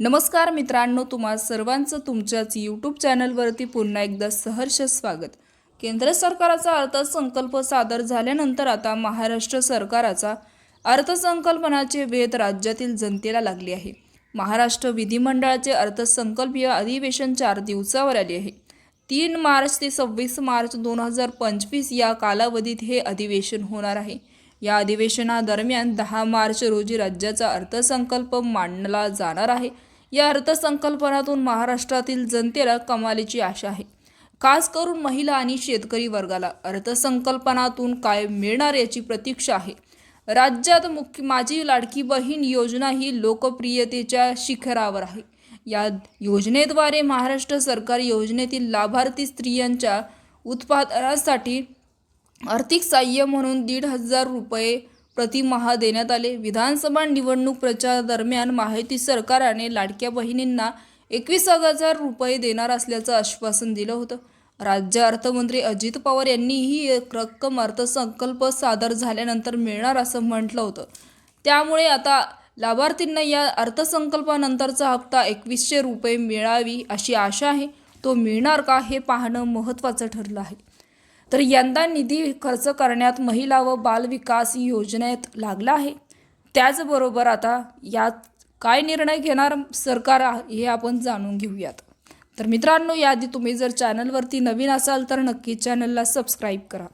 नमस्कार मित्रांनो तुम्हा सर्वांचं तुमच्याच यूट्यूब चॅनलवरती पुन्हा एकदा सहर्ष स्वागत. केंद्र सरकारचा अर्थसंकल्प सादर झाल्यानंतर आता महाराष्ट्र सरकाराचा अर्थसंकल्पनाचे वेध राज्यातील जनतेला लागले आहे. महाराष्ट्र विधिमंडळाचे अर्थसंकल्पीय अधिवेशन चार दिवसावर आले आहे. तीन मार्च ते सव्वीस मार्च दोन हजार पंचवीस या कालावधीत हे अधिवेशन होणार आहे. या अधिवेशनादरम्यान दहा मार्च रोजी राज्याचा अर्थसंकल्प मांडला जाणार आहे. या अर्थसंकल्पनातून महाराष्ट्रातील जनतेला कमालीची आशा आहे. खास करून महिला आणि शेतकरी वर्गाला अर्थसंकल्पनातून काय मिळणार याची प्रतीक्षा आहे. राज्यात मुख्य माझी लाडकी बहीण योजना ही लोकप्रियतेच्या शिखरावर आहे. या योजनेद्वारे महाराष्ट्र सरकार योजनेतील लाभार्थी स्त्रियांच्या उत्पादनासाठी आर्थिक सहाय्य म्हणून दीड हजार रुपये प्रतिमहा देण्यात आले. विधानसभा निवडणूक प्रचारादरम्यान माहिती सरकाराने लाडक्या बहिणींना एकवीस हजार रुपये देणार असल्याचं आश्वासन दिलं होतं. राज्य अर्थमंत्री अजित पवार यांनी ही एक रक्कम अर्थसंकल्प सादर झाल्यानंतर मिळणार असं म्हटलं होतं. त्यामुळे आता लाभार्थींना या अर्थसंकल्पानंतरचा हप्ता एकवीसशे रुपये मिळावी अशी आशा आहे. तो मिळणार का हे पाहणं महत्त्वाचं ठरलं आहे. तर यंदा निधी खर्च करण्यात महिला व बालविकास योजनेत लागला आहे. त्याचबरोबर आता यात काय निर्णय घेणार सरकार हे आपण जाणून घेऊयात. तर मित्रांनो याआधी तुम्ही जर चॅनलवरती नवीन असाल तर नक्की चॅनलला सबस्क्राईब करा.